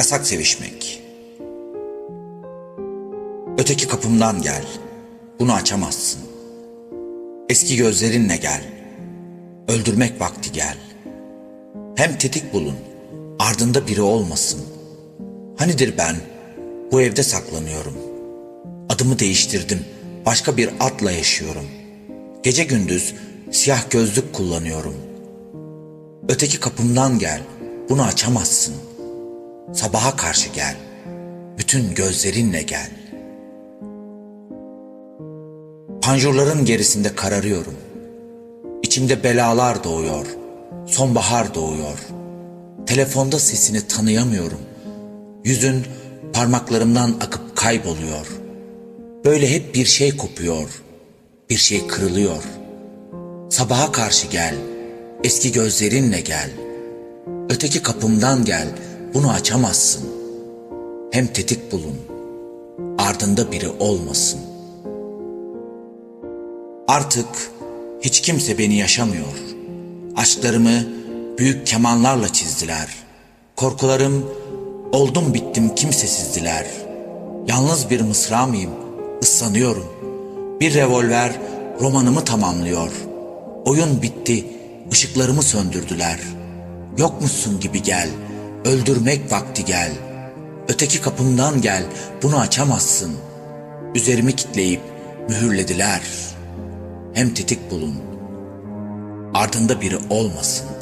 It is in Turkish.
Yasak sevişmek. Öteki kapımdan gel. Bunu açamazsın. Eski gözlerinle gel. Öldürmek vakti gel. Hem tetik bulun. Ardında biri olmasın. Hanidir ben? Bu evde saklanıyorum. Adımı değiştirdim. Başka bir adla yaşıyorum. Gece gündüz siyah gözlük kullanıyorum. Öteki kapımdan gel. Bunu açamazsın. Sabaha karşı gel. Bütün gözlerinle gel. Panjurların gerisinde kararıyorum. İçimde belalar doğuyor. Sonbahar doğuyor. Telefonda sesini tanıyamıyorum. Yüzün parmaklarımdan akıp kayboluyor. Böyle hep bir şey kopuyor. Bir şey kırılıyor. Sabaha karşı gel. Eski gözlerinle gel. Öteki kapımdan gel. Bunu açamazsın. Hem tetik bulun. Ardında biri olmasın. Artık hiç kimse beni yaşamıyor. Aşklarımı büyük kemanlarla çizdiler. Korkularım oldum bittim kimsesizdiler. Yalnız bir mısra mıyım? Islanıyorum. Bir revolver romanımı tamamlıyor. Oyun bitti, ışıklarımı söndürdüler. Yokmuşsun gibi gel, öldürmek vakti gel. Öteki kapımdan gel, bunu açamazsın. Üzerimi kitleyip mühürlediler. Hem tetik bulun, ardında biri olmasın.''